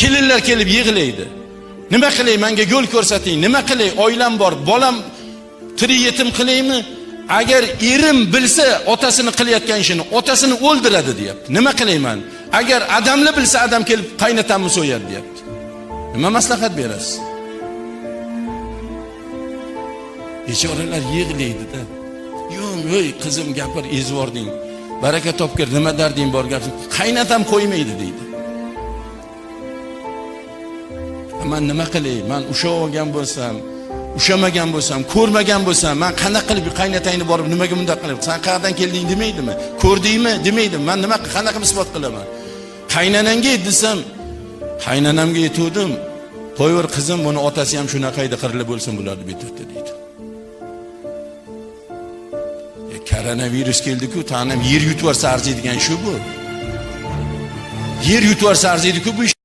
kelinlar kelib yig'laydi. Nima qilay menga yo'l ko'rsating? Nima qilay? Oilam bor bolam tirik yetim qilaymi? Agar erim bilsa otasini qilayotgan ishini otasini o'ldiradi deyapti. Nima qilayman? Agar adamni bilsa adam kelib qaynatamni so'yadi deyapti. Nima maslahat berasiz? Bechoralar yig'laydida. Yo'q ey qizim gapir ezvording baraka topgir nima darding bor gapir qaynatam qo'ymaydi deydi. Man nima qilay man ushlab bo'lsam ushlamagan bo'lsam ko'rmagan bo'lsam man qanaqa qilib qaynotangni borib nimaga bunday qilib? San qayerdan kelding demaydimi? Ko'rdingmi demaydimi? Man nima qanaqa isbot qilaman? Qaynanangga desam qaynanamga aytuvdim qo'yaver qizim buni otasi ham shunaqa edi qirilib bo'lsin bularni bitta deydi. E, koronavirus keldiku tanim yer yutib yuborsa arziydigan shu bu. Yer yutib yuborsa arziydiku bu ish